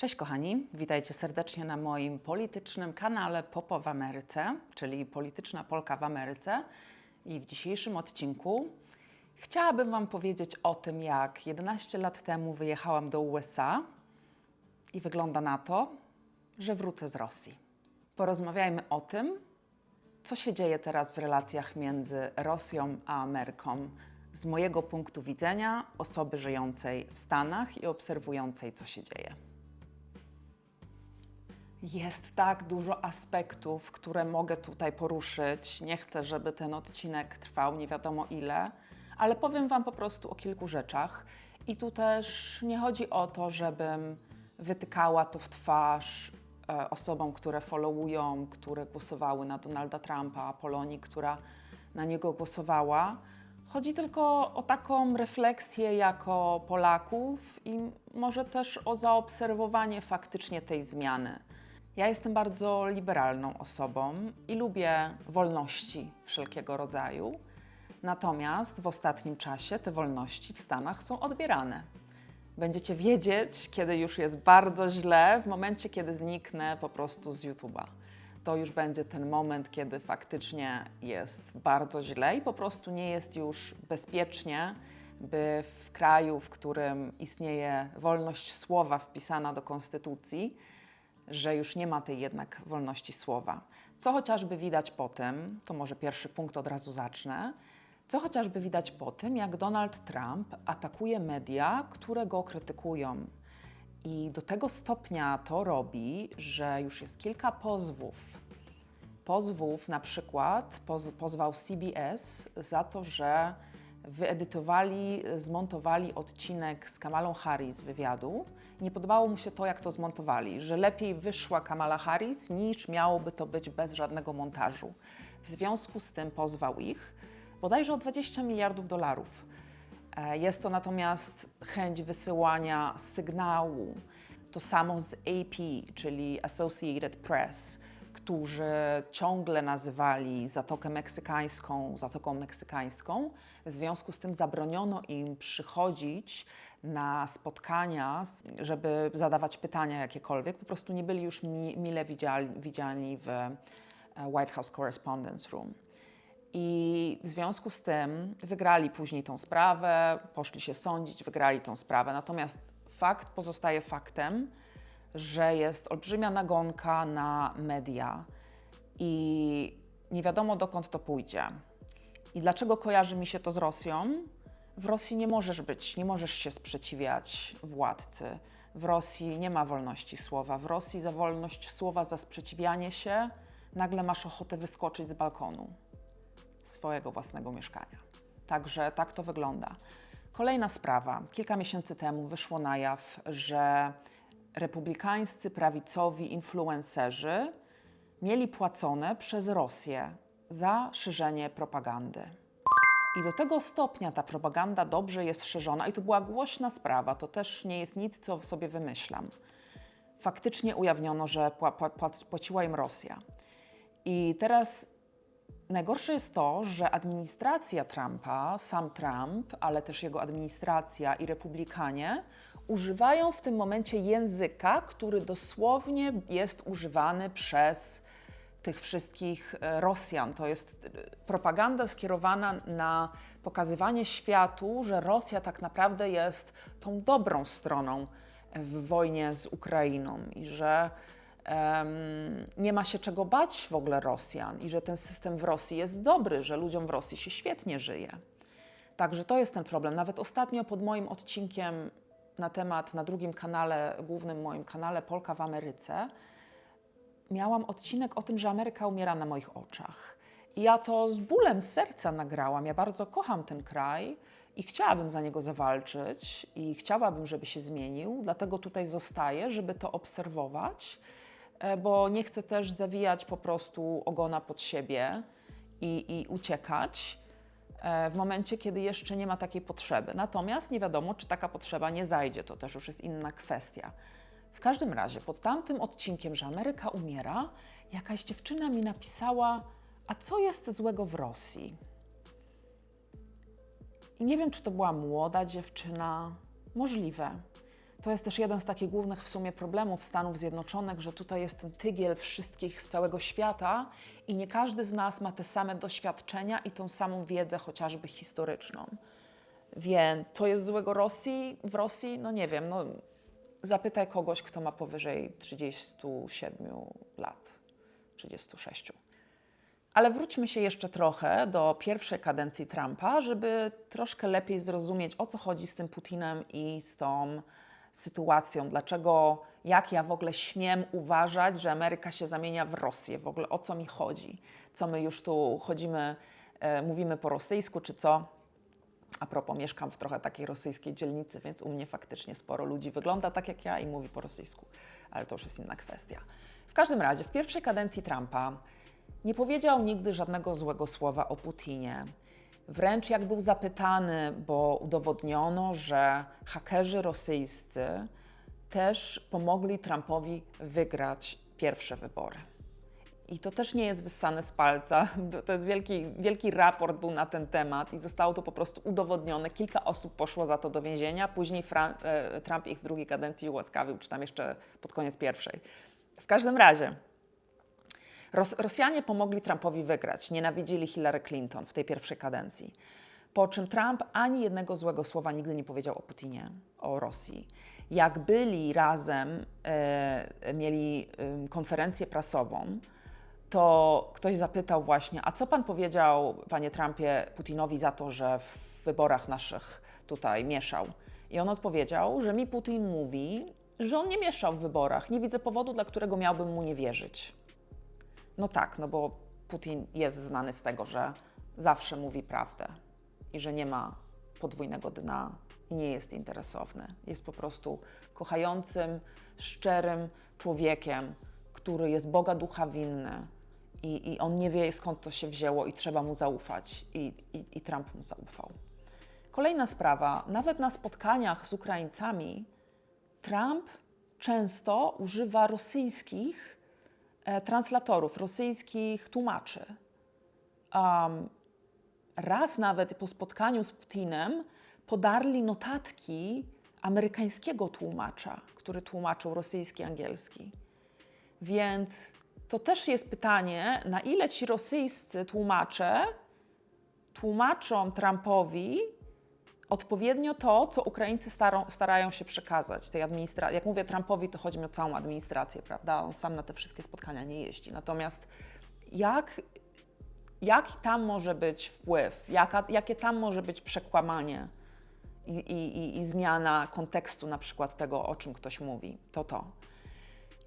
Cześć kochani, witajcie serdecznie na moim politycznym kanale Popo w Ameryce, czyli Polityczna Polka w Ameryce. I w dzisiejszym odcinku chciałabym Wam powiedzieć o tym, jak 11 lat temu wyjechałam do USA i wygląda na to, że wrócę z Rosji. Porozmawiajmy o tym, co się dzieje teraz w relacjach między Rosją a Ameryką z mojego punktu widzenia osoby żyjącej w Stanach i obserwującej, co się dzieje. Jest tak dużo aspektów, które mogę tutaj poruszyć. Nie chcę, żeby ten odcinek trwał nie wiadomo ile, ale powiem Wam po prostu o kilku rzeczach. I tu też nie chodzi o to, żebym wytykała to w twarz e, osobom, które followują, które głosowały na Donalda Trumpa, Polonii, która na niego głosowała. Chodzi tylko o taką refleksję jako Polaków i może też o zaobserwowanie faktycznie tej zmiany. Ja jestem bardzo liberalną osobą i lubię wolności wszelkiego rodzaju. Natomiast w ostatnim czasie te wolności w Stanach są odbierane. Będziecie wiedzieć, kiedy już jest bardzo źle, w momencie, kiedy zniknę po prostu z YouTube'a. To już będzie ten moment, kiedy faktycznie jest bardzo źle i po prostu nie jest już bezpiecznie, by w kraju, w którym istnieje wolność słowa wpisana do konstytucji, że już nie ma tej jednak wolności słowa. Co chociażby widać po tym, to może pierwszy punkt od razu zacznę, co chociażby widać po tym, jak Donald Trump atakuje media, które go krytykują. I do tego stopnia to robi, że już jest kilka pozwów. Pozwów na przykład poz, pozwał CBS za to, że wyedytowali, zmontowali odcinek z Kamalą Harris wywiadu. Nie podobało mu się to, jak to zmontowali, że lepiej wyszła Kamala Harris niż miałoby to być bez żadnego montażu. W związku z tym pozwał ich bodajże o 20 miliardów dolarów. E, Jest to natomiast chęć wysyłania sygnału. To samo z AP, czyli Associated Press, którzy ciągle nazywali Zatokę Meksykańską Zatoką Meksykańską. W związku z tym zabroniono im przychodzić na spotkania, żeby zadawać pytania jakiekolwiek. Po prostu nie byli już mi, mile widziali, widziani w e, White House Correspondence Room. I w związku z tym wygrali później tą sprawę, poszli się sądzić, wygrali tą sprawę. Natomiast fakt pozostaje faktem, że jest olbrzymia nagonka na media i nie wiadomo dokąd to pójdzie. I dlaczego kojarzy mi się to z Rosją? W Rosji nie możesz być, nie możesz się sprzeciwiać władcy. W Rosji nie ma wolności słowa. W Rosji za wolność słowa, za sprzeciwianie się, nagle masz ochotę wyskoczyć z balkonu swojego własnego mieszkania. Także tak to wygląda. Kolejna sprawa. Kilka miesięcy temu wyszło na jaw, że republikańscy prawicowi influencerzy mieli płacone przez Rosję za szerzenie propagandy. I do tego stopnia ta propaganda dobrze jest szerzona, i to była głośna sprawa, to też nie jest nic, co sobie wymyślam. Faktycznie ujawniono, że pła- pła- płac- płaciła im Rosja. I teraz Najgorsze jest to, że administracja Trumpa, sam Trump, ale też jego administracja i republikanie używają w tym momencie języka, który dosłownie jest używany przez tych wszystkich e, Rosjan. To jest e, propaganda skierowana na pokazywanie światu, że Rosja tak naprawdę jest tą dobrą stroną w wojnie z Ukrainą i że em, nie ma się czego bać w ogóle Rosjan i że ten system w Rosji jest dobry, że ludziom w Rosji się świetnie żyje. Także to jest ten problem. Nawet ostatnio pod moim odcinkiem na temat, na drugim kanale, głównym moim kanale Polka w Ameryce, miałam odcinek o tym, że Ameryka umiera na moich oczach. I ja to z bólem serca nagrałam. Ja bardzo kocham ten kraj i chciałabym za niego zawalczyć i chciałabym, żeby się zmienił. Dlatego tutaj zostaję, żeby to obserwować, e, bo nie chcę też zawijać po prostu ogona pod siebie i, i uciekać w momencie, kiedy jeszcze nie ma takiej potrzeby. Natomiast nie wiadomo, czy taka potrzeba nie zajdzie. To też już jest inna kwestia. W każdym razie, pod tamtym odcinkiem, że Ameryka umiera, jakaś dziewczyna mi napisała, a co jest złego w Rosji? I nie wiem, czy to była młoda dziewczyna, możliwe. To jest też jeden z takich głównych w sumie problemów Stanów Zjednoczonych, że tutaj jest ten tygiel wszystkich z całego świata i nie każdy z nas ma te same doświadczenia i tą samą wiedzę, chociażby historyczną. Więc co jest złego Rosji? W Rosji, no nie wiem, no zapytaj kogoś, kto ma powyżej 37 lat, 36. Ale wróćmy się jeszcze trochę do pierwszej kadencji Trumpa, żeby troszkę lepiej zrozumieć, o co chodzi z tym Putinem i z tą sytuacją. Dlaczego, jak ja w ogóle śmiem uważać, że Ameryka się zamienia w Rosję? W ogóle o co mi chodzi? Co my już tu chodzimy, e, mówimy po rosyjsku, czy co? A propos, mieszkam w trochę takiej rosyjskiej dzielnicy, więc u mnie faktycznie sporo ludzi wygląda tak jak ja i mówi po rosyjsku, ale to już jest inna kwestia. W każdym razie, w pierwszej kadencji Trumpa nie powiedział nigdy żadnego złego słowa o Putinie. Wręcz jak był zapytany, bo udowodniono, że hakerzy rosyjscy też pomogli Trumpowi wygrać pierwsze wybory. I to też nie jest wyssane z palca. To jest wielki, wielki raport był na ten temat i zostało to po prostu udowodnione. Kilka osób poszło za to do więzienia, później e, Trump ich w drugiej kadencji ułaskawił, czy tam jeszcze pod koniec pierwszej. W każdym razie, Ros- Rosjanie pomogli Trumpowi wygrać. Nienawidzili Hillary Clinton w tej pierwszej kadencji. Po czym Trump ani jednego złego słowa nigdy nie powiedział o Putinie, o Rosji. Jak byli razem, e, mieli em, konferencję prasową, to ktoś zapytał właśnie, a co pan powiedział, panie Trumpie, Putinowi za to, że w wyborach naszych tutaj mieszał? I on odpowiedział, że mi Putin mówi, że on nie mieszał w wyborach. Nie widzę powodu, dla którego miałbym mu nie wierzyć. No tak, no bo Putin jest znany z tego, że zawsze mówi prawdę i że nie ma podwójnego dna i nie jest interesowny. Jest po prostu kochającym, szczerym człowiekiem, który jest Boga ducha winny i, i on nie wie skąd to się wzięło i trzeba mu zaufać. I, i, I Trump mu zaufał. Kolejna sprawa, nawet na spotkaniach z Ukraińcami Trump często używa rosyjskich translatorów, rosyjskich tłumaczy. Um, raz nawet po spotkaniu z Putinem podarli notatki amerykańskiego tłumacza, który tłumaczył rosyjski, angielski. Więc to też jest pytanie, na ile ci rosyjscy tłumacze tłumaczą Trumpowi odpowiednio to, co Ukraińcy starą, starają się przekazać tej administracji. Jak mówię Trumpowi, to chodzi mi o całą administrację, prawda? On sam na te wszystkie spotkania nie jeździ. Natomiast jak, jaki tam może być wpływ, jaka, jakie tam może być przekłamanie i, i, i, zmiana kontekstu na przykład tego, o czym ktoś mówi, to to.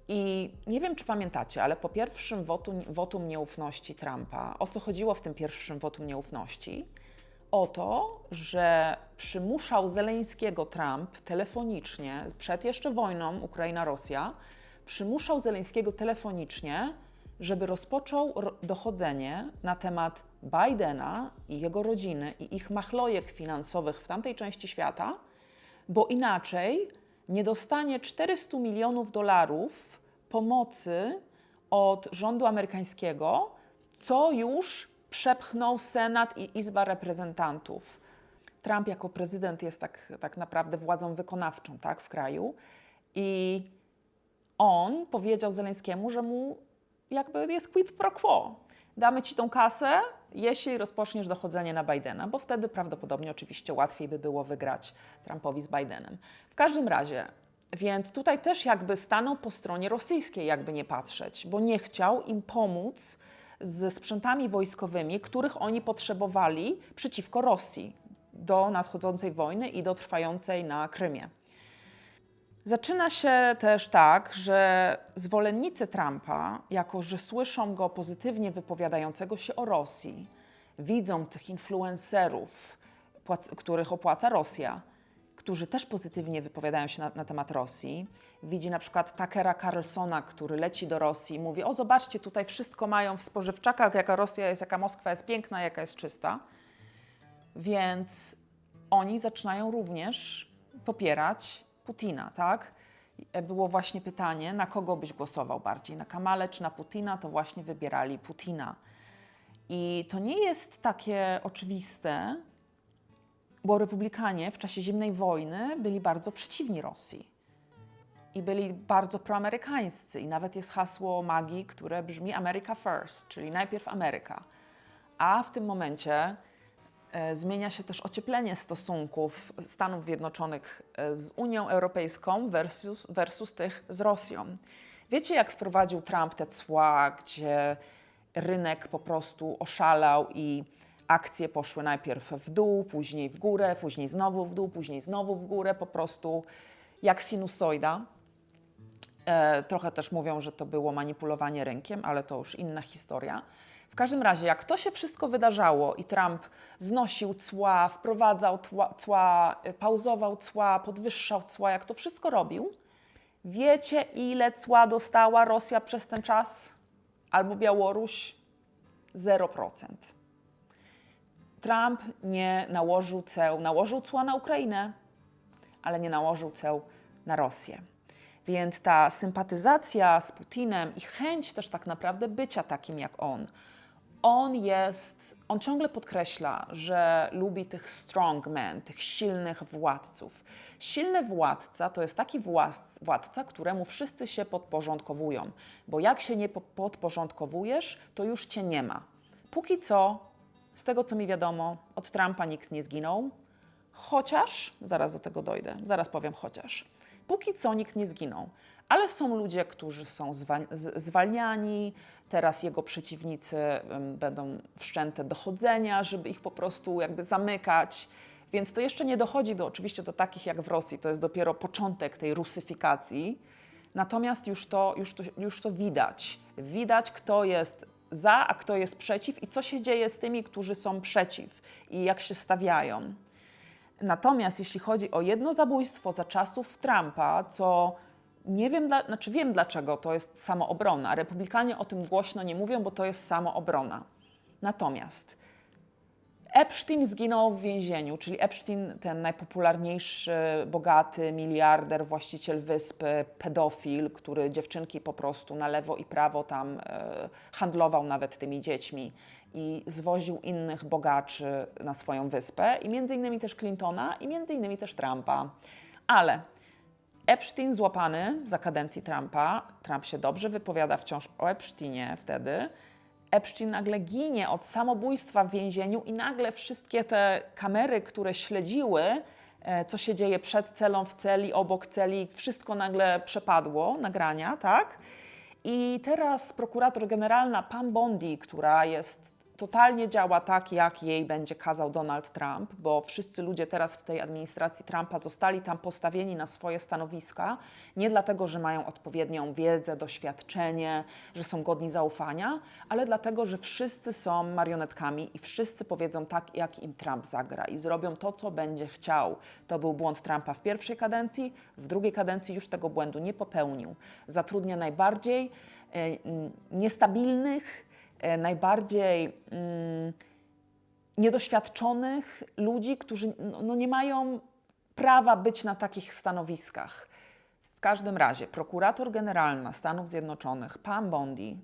I nie wiem, czy pamiętacie, ale po pierwszym wotum, wotum nieufności Trumpa, o co chodziło w tym pierwszym wotum nieufności? O to, że przymuszał Zeleńskiego Trump telefonicznie, przed jeszcze wojną Ukraina-Rosja, przymuszał Zeleńskiego telefonicznie, żeby rozpoczął ro- dochodzenie na temat Bidena i jego rodziny i ich machlojek finansowych w tamtej części świata, bo inaczej nie dostanie 400 milionów dolarów pomocy od rządu amerykańskiego, co już przepchnął Senat i Izba Reprezentantów. Trump jako prezydent jest tak, tak naprawdę władzą wykonawczą tak, w kraju i on powiedział Zeleńskiemu, że mu jakby jest quid pro quo. Damy ci tą kasę, jeśli rozpoczniesz dochodzenie na Bidena, bo wtedy prawdopodobnie oczywiście łatwiej by było wygrać Trumpowi z Bidenem. W każdym razie, więc tutaj też jakby stanął po stronie rosyjskiej, jakby nie patrzeć, bo nie chciał im pomóc ze sprzętami wojskowymi, których oni potrzebowali przeciwko Rosji do nadchodzącej wojny i do trwającej na Krymie. Zaczyna się też tak, że zwolennicy Trumpa, jako że słyszą go pozytywnie wypowiadającego się o Rosji, widzą tych influencerów, których opłaca Rosja, którzy też pozytywnie wypowiadają się na, na temat Rosji. Widzi na przykład Takera Carlsona, który leci do Rosji i mówi: O, zobaczcie, tutaj wszystko mają w spożywczakach, jaka Rosja jest, jaka Moskwa jest piękna, jaka jest czysta. Więc oni zaczynają również popierać Putina, tak? Było właśnie pytanie, na kogo byś głosował bardziej, na Kamale czy na Putina, to właśnie wybierali Putina. I to nie jest takie oczywiste, bo Republikanie w czasie zimnej wojny byli bardzo przeciwni Rosji. i byli bardzo proamerykańscy. I nawet jest hasło magii, które brzmi America First, czyli najpierw Ameryka. A w tym momencie e, zmienia się też ocieplenie stosunków Stanów Zjednoczonych e, z Unią Europejską versus, versus tych z Rosją. Wiecie, jak wprowadził Trump te cła, gdzie rynek po prostu oszalał i akcje poszły najpierw w dół, później w górę, później znowu w dół, później znowu w górę, po prostu jak sinusoida. E, trochę też mówią, że to było manipulowanie rynkiem, ale to już inna historia. W każdym razie, jak to się wszystko wydarzało i Trump znosił cła, wprowadzał tła, cła, pauzował cła, podwyższał cła, jak to wszystko robił, wiecie ile cła dostała Rosja przez ten czas? Albo Białoruś? 0%. Trump nie nałożył ceł, nałożył cła na Ukrainę, ale nie nałożył ceł na Rosję. Więc ta sympatyzacja z Putinem i chęć też tak naprawdę bycia takim jak on, on jest, on ciągle podkreśla, że lubi tych strongmen, tych silnych władców. Silny władca to jest taki władca, któremu wszyscy się podporządkowują, bo jak się nie po- podporządkowujesz, to już cię nie ma. Póki co, z tego co mi wiadomo, od Trumpa nikt nie zginął, chociaż, zaraz do tego dojdę, zaraz powiem chociaż. Póki co nikt nie zginął, ale są ludzie, którzy są zwalniani. Teraz jego przeciwnicy będą wszczęte dochodzenia, żeby ich po prostu jakby zamykać. Więc to jeszcze nie dochodzi do oczywiście do takich jak w Rosji, to jest dopiero początek tej rusyfikacji. Natomiast już to, już to, już to widać. Widać, kto jest za, a kto jest przeciw i co się dzieje z tymi, którzy są przeciw i jak się stawiają. Natomiast jeśli chodzi o jedno zabójstwo za czasów Trumpa, co nie wiem, dla, znaczy wiem dlaczego to jest samoobrona. Republikanie o tym głośno nie mówią, bo to jest samoobrona. Natomiast Epstein zginął w więzieniu, czyli Epstein, ten najpopularniejszy, bogaty miliarder, właściciel wyspy, pedofil, który dziewczynki po prostu na lewo i prawo tam e, handlował nawet tymi dziećmi i zwoził innych bogaczy na swoją wyspę i między innymi też Clintona i między innymi też Trumpa. Ale Epstein złapany za kadencji Trumpa, Trump się dobrze wypowiada wciąż o Epsteinie wtedy, Epstein nagle ginie od samobójstwa w więzieniu i nagle wszystkie te kamery, które śledziły, e, co się dzieje przed celą, w celi, obok celi, wszystko nagle przepadło, nagrania, tak? I teraz prokurator generalna Pam Bondi, która jest totalnie działa tak, jak jej będzie kazał Donald Trump, bo wszyscy ludzie teraz w tej administracji Trumpa zostali tam postawieni na swoje stanowiska, nie dlatego, że mają odpowiednią wiedzę, doświadczenie, że są godni zaufania, ale dlatego, że wszyscy są marionetkami i wszyscy powiedzą tak, jak im Trump zagra i zrobią to, co będzie chciał. To był błąd Trumpa w pierwszej kadencji, w drugiej kadencji już tego błędu nie popełnił. Zatrudnia najbardziej e, niestabilnych, najbardziej mm, niedoświadczonych ludzi, którzy no, no nie mają prawa być na takich stanowiskach. W każdym razie prokurator generalna Stanów Zjednoczonych, Pam Bondi,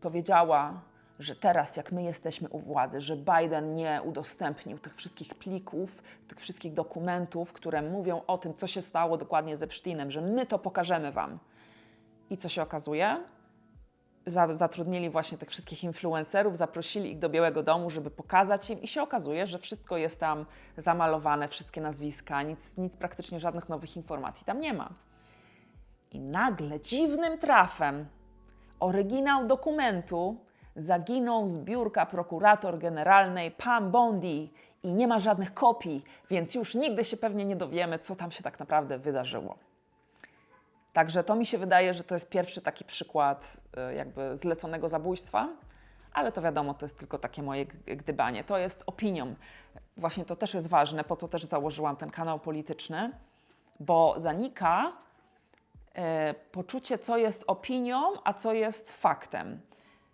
powiedziała, że teraz, jak my jesteśmy u władzy, że Biden nie udostępnił tych wszystkich plików, tych wszystkich dokumentów, które mówią o tym, co się stało dokładnie ze Epsteinem, że my to pokażemy wam. I co się okazuje? Za, zatrudnili właśnie tych wszystkich influencerów, zaprosili ich do Białego Domu, żeby pokazać im i się okazuje, że wszystko jest tam zamalowane, wszystkie nazwiska, nic, nic praktycznie żadnych nowych informacji tam nie ma. I nagle dziwnym trafem oryginał dokumentu zaginął z biurka prokurator generalnej Pam Bondi i nie ma żadnych kopii, więc już nigdy się pewnie nie dowiemy, co tam się tak naprawdę wydarzyło. Także to mi się wydaje, że to jest pierwszy taki przykład y, jakby zleconego zabójstwa, ale to wiadomo, to jest tylko takie moje gdybanie. To jest opinią. Właśnie to też jest ważne, po co też założyłam ten kanał polityczny, bo zanika e, poczucie, co jest opinią, a co jest faktem.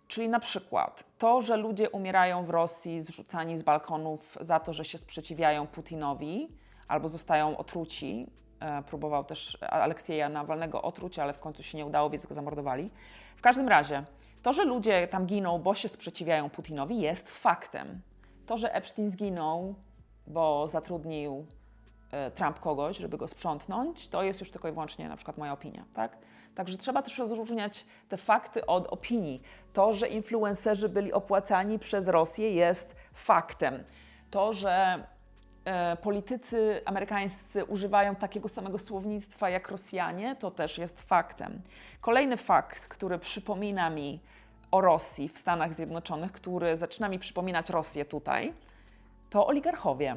Czyli na przykład to, że ludzie umierają w Rosji zrzucani z balkonów za to, że się sprzeciwiają Putinowi albo zostają otruci. E, próbował też Aleksieja Nawalnego otruć, ale w końcu się nie udało, więc go zamordowali. W każdym razie, to, że ludzie tam giną, bo się sprzeciwiają Putinowi, jest faktem. To, że Epstein zginął, bo zatrudnił e, Trump kogoś, żeby go sprzątnąć, to jest już tylko i wyłącznie na przykład moja opinia, tak? Także trzeba też rozróżniać te fakty od opinii. To, że influencerzy byli opłacani przez Rosję jest faktem. To, że politycy amerykańscy używają takiego samego słownictwa jak Rosjanie, to też jest faktem. Kolejny fakt, który przypomina mi o Rosji w Stanach Zjednoczonych, który zaczyna mi przypominać Rosję tutaj, to oligarchowie.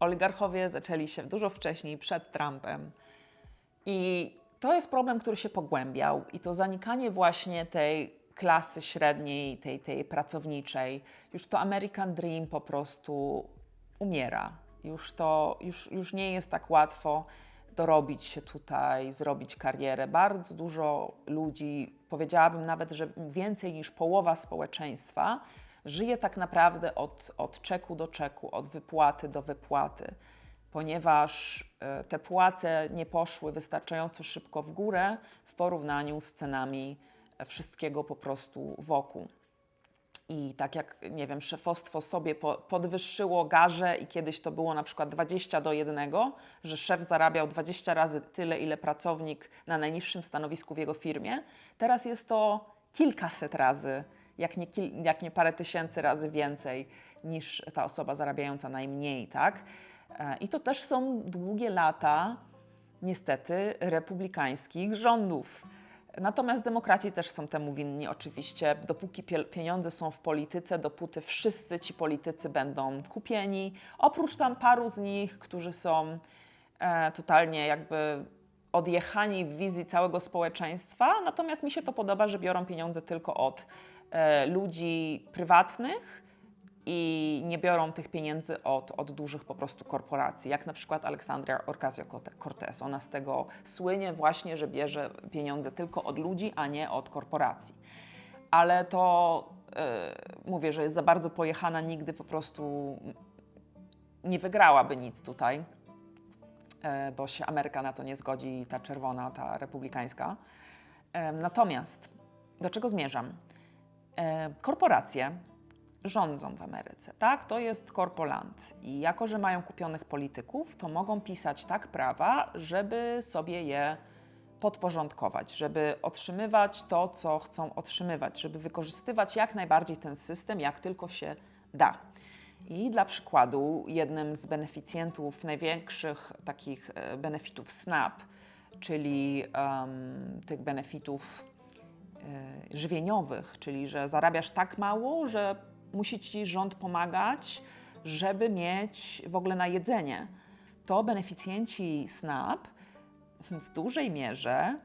Oligarchowie zaczęli się dużo wcześniej, przed Trumpem. I to jest problem, który się pogłębiał, i to zanikanie właśnie tej klasy średniej, tej, tej pracowniczej, już to American Dream po prostu umiera. Już to już, już nie jest tak łatwo dorobić się tutaj, zrobić karierę. Bardzo dużo ludzi, powiedziałabym nawet, że więcej niż połowa społeczeństwa, żyje tak naprawdę od, od czeku do czeku, od wypłaty do wypłaty, ponieważ e, te płace nie poszły wystarczająco szybko w górę w porównaniu z cenami wszystkiego po prostu wokół. I tak jak, nie wiem, szefostwo sobie po, podwyższyło garze i kiedyś to było na przykład 20 do 1, że szef zarabiał 20 razy tyle, ile pracownik na najniższym stanowisku w jego firmie, teraz jest to kilkaset razy, jak nie, kil, jak nie parę tysięcy razy więcej niż ta osoba zarabiająca najmniej, tak? E, I to też są długie lata, niestety, republikańskich rządów. Natomiast demokraci też są temu winni, oczywiście. Dopóki pie- pieniądze są w polityce, dopóty wszyscy ci politycy będą kupieni. Oprócz tam paru z nich, którzy są e, totalnie jakby odjechani w wizji całego społeczeństwa. Natomiast mi się to podoba, że biorą pieniądze tylko od e, ludzi prywatnych i nie biorą tych pieniędzy od, od dużych po prostu korporacji, jak na przykład Aleksandria Ocasio-Cortez. Ona z tego słynie właśnie, że bierze pieniądze tylko od ludzi, a nie od korporacji. Ale to yy, mówię, że jest za bardzo pojechana, nigdy po prostu nie wygrałaby nic tutaj, yy, bo się Ameryka na to nie zgodzi, ta czerwona, ta republikańska. Yy, natomiast do czego zmierzam? Korporacje rządzą w Ameryce, tak? To jest korpolant i jako, że mają kupionych polityków, to mogą pisać tak prawa, żeby sobie je podporządkować, żeby otrzymywać to, co chcą otrzymywać, żeby wykorzystywać jak najbardziej ten system, jak tylko się da. I dla przykładu, jednym z beneficjentów największych takich e, benefitów SNAP, czyli um, tych benefitów y, żywieniowych, czyli że zarabiasz tak mało, że musi ci rząd pomagać, żeby mieć w ogóle na jedzenie. To beneficjenci SNAP w dużej mierze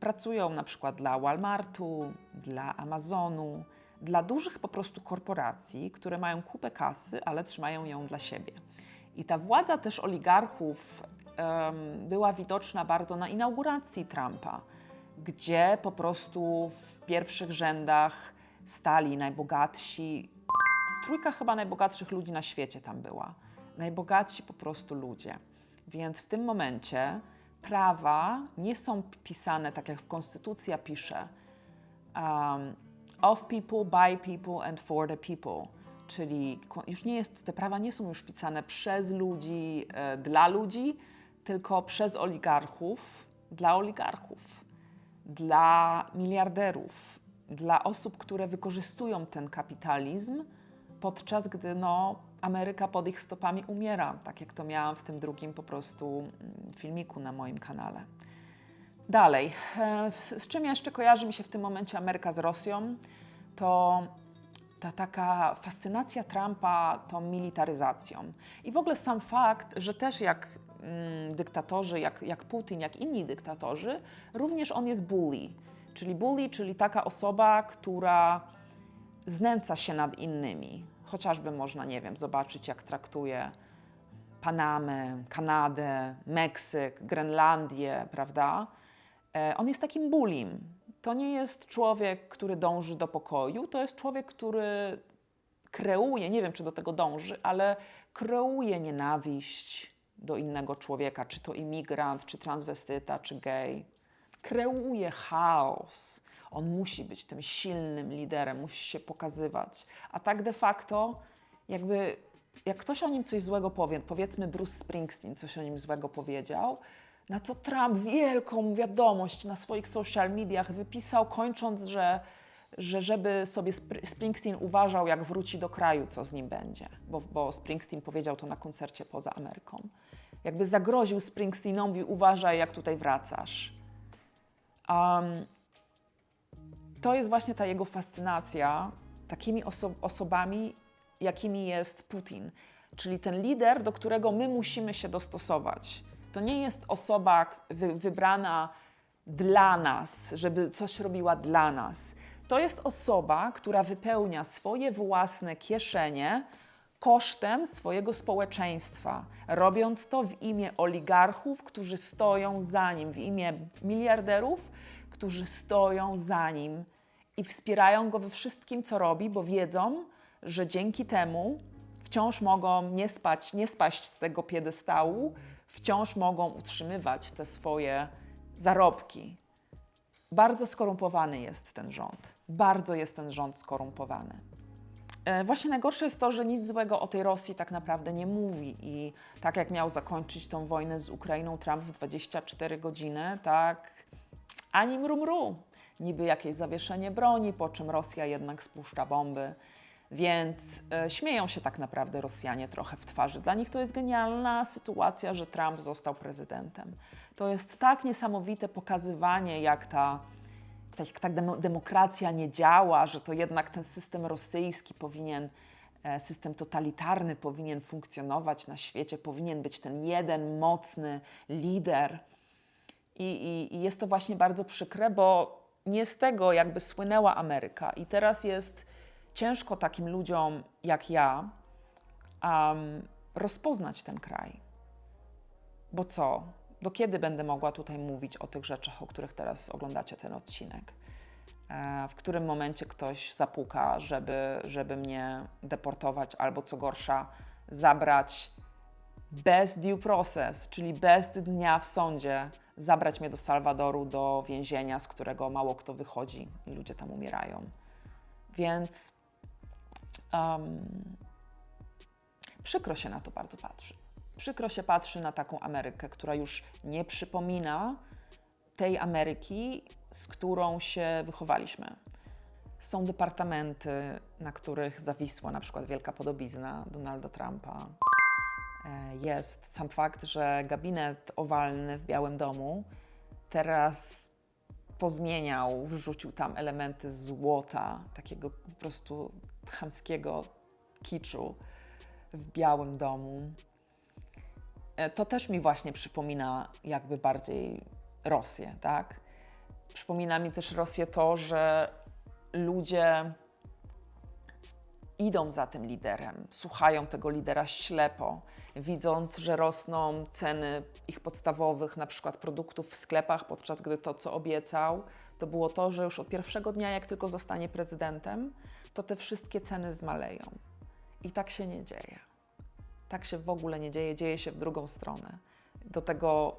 pracują na przykład dla Walmartu, dla Amazonu, dla dużych po prostu korporacji, które mają kupę kasy, ale trzymają ją dla siebie. I ta władza też oligarchów um, była widoczna bardzo na inauguracji Trumpa, gdzie po prostu w pierwszych rzędach stali najbogatsi. Trójka chyba najbogatszych ludzi na świecie tam była. Najbogatsi po prostu ludzie. Więc w tym momencie prawa nie są pisane tak jak w Konstytucja pisze um, of people, by people and for the people. Czyli już nie jest, te prawa nie są już pisane przez ludzi, e, dla ludzi, tylko przez oligarchów, dla oligarchów, dla miliarderów, dla osób, które wykorzystują ten kapitalizm, podczas gdy no, Ameryka pod ich stopami umiera, tak jak to miałam w tym drugim po prostu mm, filmiku na moim kanale. Dalej, e, z czym jeszcze kojarzy mi się w tym momencie Ameryka z Rosją, to ta taka fascynacja Trumpa tą militaryzacją. I w ogóle sam fakt, że też jak mm, dyktatorzy, jak, jak Putin, jak inni dyktatorzy, również on jest bully Czyli bully, czyli taka osoba, która znęca się nad innymi. Chociażby można, nie wiem, zobaczyć, jak traktuje Panamę, Kanadę, Meksyk, Grenlandię, prawda? E, on jest takim bulim. To nie jest człowiek, który dąży do pokoju, to jest człowiek, który kreuje, nie wiem czy do tego dąży, ale kreuje nienawiść do innego człowieka, czy to imigrant, czy transwestyta, czy gej kreuje chaos. On musi być tym silnym liderem, musi się pokazywać. A tak de facto, jakby jak ktoś o nim coś złego powie, powiedzmy Bruce Springsteen coś o nim złego powiedział, na co Trump wielką wiadomość na swoich social mediach wypisał, kończąc, że, że żeby sobie Spr- Springsteen uważał, jak wróci do kraju, co z nim będzie, bo, bo Springsteen powiedział to na koncercie poza Ameryką. Jakby zagroził Springsteenowi, uważaj, jak tutaj wracasz. Um, to jest właśnie ta jego fascynacja takimi oso- osobami, jakimi jest Putin, czyli ten lider, do którego my musimy się dostosować. To nie jest osoba wy- wybrana dla nas, żeby coś robiła dla nas. To jest osoba, która wypełnia swoje własne kieszenie kosztem swojego społeczeństwa, robiąc to w imię oligarchów, którzy stoją za nim, w imię miliarderów, którzy stoją za nim i wspierają go we wszystkim, co robi, bo wiedzą, że dzięki temu wciąż mogą nie spać, nie spaść z tego piedestału, wciąż mogą utrzymywać te swoje zarobki. Bardzo skorumpowany jest ten rząd. Bardzo jest ten rząd skorumpowany. E, Właśnie najgorsze jest to, że nic złego o tej Rosji tak naprawdę nie mówi. I tak jak miał zakończyć tą wojnę z Ukrainą Trump w 24 godziny, tak ani mrumru. Niby jakieś zawieszenie broni, po czym Rosja jednak spuszcza bomby. Więc e, śmieją się tak naprawdę Rosjanie trochę w twarzy. Dla nich to jest genialna sytuacja, że Trump został prezydentem. To jest tak niesamowite pokazywanie, jak ta tak, demo, demokracja nie działa, że to jednak ten system rosyjski powinien, e, system totalitarny powinien funkcjonować na świecie, powinien być ten jeden mocny lider. I, i, I jest to właśnie bardzo przykre, bo nie z tego jakby słynęła Ameryka. I teraz jest ciężko takim ludziom jak ja um, rozpoznać ten kraj. Bo co? Do kiedy będę mogła tutaj mówić o tych rzeczach, o których teraz oglądacie ten odcinek? E, W którym momencie ktoś zapuka, żeby, żeby mnie deportować, albo co gorsza, zabrać bez due process, czyli bez dnia w sądzie, zabrać mnie do Salwadoru, do więzienia, z którego mało kto wychodzi i ludzie tam umierają. Więc um, przykro się na to bardzo patrzy. Przykro się patrzy na taką Amerykę, która już nie przypomina tej Ameryki, z którą się wychowaliśmy. Są departamenty, na których zawisła na przykład wielka podobizna Donalda Trumpa. E, Jest sam fakt, że gabinet owalny w Białym Domu teraz pozmieniał, wrzucił tam elementy złota, takiego po prostu chamskiego kiczu w Białym Domu. E, To też mi właśnie przypomina jakby bardziej Rosję, tak? Przypomina mi też Rosję to, że ludzie idą za tym liderem, słuchają tego lidera ślepo, widząc, że rosną ceny ich podstawowych, na przykład produktów w sklepach, podczas gdy to, co obiecał, to było to, że już od pierwszego dnia, jak tylko zostanie prezydentem, to te wszystkie ceny zmaleją. I tak się nie dzieje. Tak się w ogóle nie dzieje, dzieje się w drugą stronę. Do tego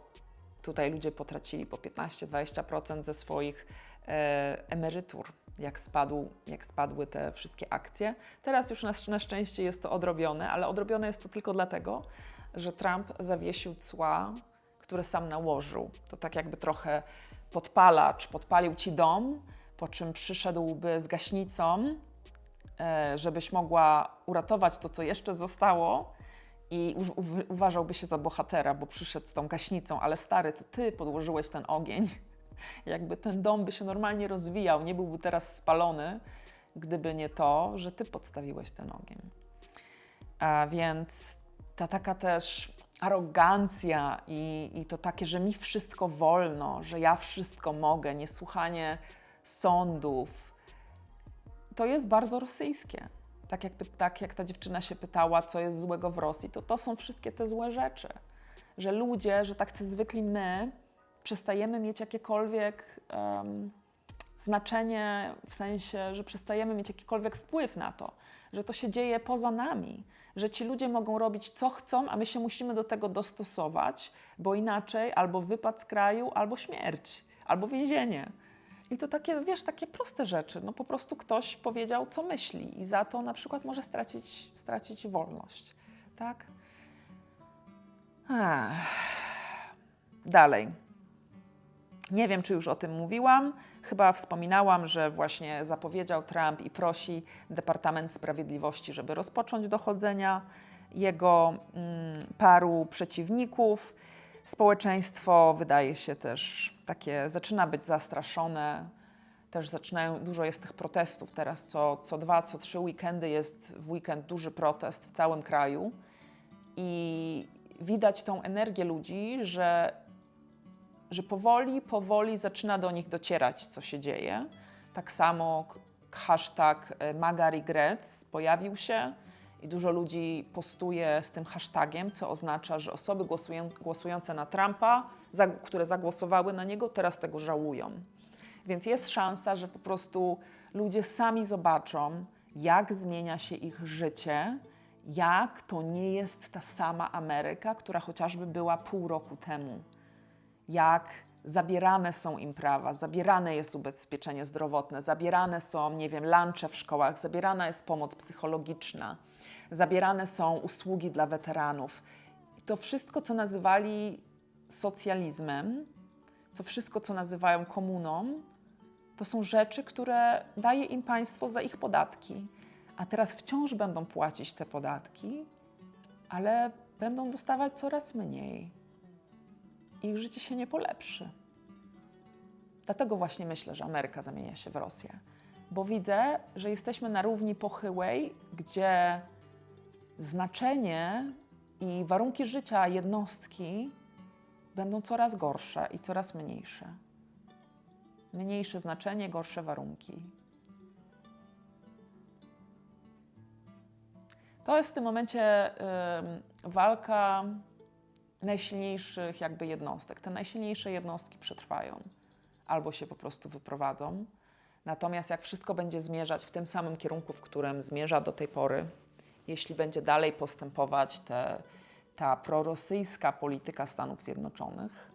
tutaj ludzie potracili po 15-20% ze swoich e, emerytur, jak, spadł, jak spadły te wszystkie akcje. Teraz już na, na szczęście jest to odrobione, ale odrobione jest to tylko dlatego, że Trump zawiesił cła, które sam nałożył. To tak jakby trochę podpalacz podpalił ci dom, po czym przyszedłby z gaśnicą, e, żebyś mogła uratować to, co jeszcze zostało, i uważałby się za bohatera, bo przyszedł z tą gaśnicą, ale stary, to ty podłożyłeś ten ogień. Jakby ten dom by się normalnie rozwijał, nie byłby teraz spalony, gdyby nie to, że ty podstawiłeś ten ogień. A więc ta taka też arogancja i, i to takie, że mi wszystko wolno, że ja wszystko mogę, niesłuchanie sądów, to jest bardzo rosyjskie. Tak jak, tak jak ta dziewczyna się pytała, co jest złego w Rosji, to to są wszystkie te złe rzeczy. Że ludzie, że tak zwykli my, przestajemy mieć jakiekolwiek em, znaczenie, w sensie, że przestajemy mieć jakikolwiek wpływ na to, że to się dzieje poza nami, że ci ludzie mogą robić co chcą, a my się musimy do tego dostosować, bo inaczej albo wypad z kraju, albo śmierć, albo więzienie. I to takie, wiesz, takie proste rzeczy. No po prostu ktoś powiedział, co myśli i za to na przykład może stracić, stracić wolność, tak? Dalej. Nie wiem, czy już o tym mówiłam. Chyba wspominałam, że właśnie zapowiedział Trump i prosi Departament Sprawiedliwości, żeby rozpocząć dochodzenia jego mm, paru przeciwników. Społeczeństwo wydaje się też takie, zaczyna być zastraszone. Też zaczynają, dużo jest tych protestów teraz, co, co dwa, co trzy weekendy jest w weekend duży protest w całym kraju. I widać tą energię ludzi, że że powoli, powoli zaczyna do nich docierać, co się dzieje. Tak samo hashtag e, MAGA Regrets pojawił się i dużo ludzi postuje z tym hashtagiem, co oznacza, że osoby głosują, głosujące na Trumpa, które zagłosowały na niego, teraz tego żałują. Więc jest szansa, że po prostu ludzie sami zobaczą, jak zmienia się ich życie, jak to nie jest ta sama Ameryka, która chociażby była pół roku temu jak zabierane są im prawa, zabierane jest ubezpieczenie zdrowotne, zabierane są, nie wiem, lunche w szkołach, zabierana jest pomoc psychologiczna, zabierane są usługi dla weteranów. I to wszystko, co nazywali socjalizmem, co wszystko, co nazywają komuną, to są rzeczy, które daje im państwo za ich podatki. A teraz wciąż będą płacić te podatki, ale będą dostawać coraz mniej ich życie się nie polepszy. Dlatego właśnie myślę, że Ameryka zamienia się w Rosję. Bo widzę, że jesteśmy na równi pochyłej, gdzie znaczenie i warunki życia jednostki będą coraz gorsze i coraz mniejsze. Mniejsze znaczenie, gorsze warunki. To jest w tym momencie ym, walka najsilniejszych jakby jednostek. Te najsilniejsze jednostki przetrwają albo się po prostu wyprowadzą. Natomiast jak wszystko będzie zmierzać w tym samym kierunku, w którym zmierza do tej pory, jeśli będzie dalej postępować te, ta prorosyjska polityka Stanów Zjednoczonych,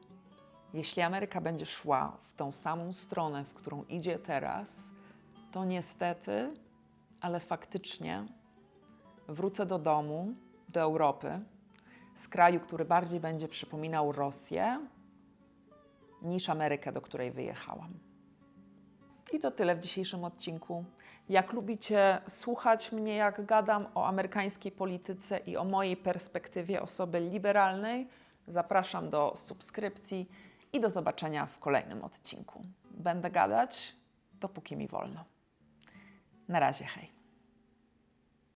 jeśli Ameryka będzie szła w tą samą stronę, w którą idzie teraz, to niestety, ale faktycznie wrócę do domu, do Europy, z kraju, który bardziej będzie przypominał Rosję niż Amerykę, do której wyjechałam. I to tyle w dzisiejszym odcinku. Jak lubicie słuchać mnie, jak gadam o amerykańskiej polityce i o mojej perspektywie osoby liberalnej, zapraszam do subskrypcji i do zobaczenia w kolejnym odcinku. Będę gadać, dopóki mi wolno. Na razie, hej.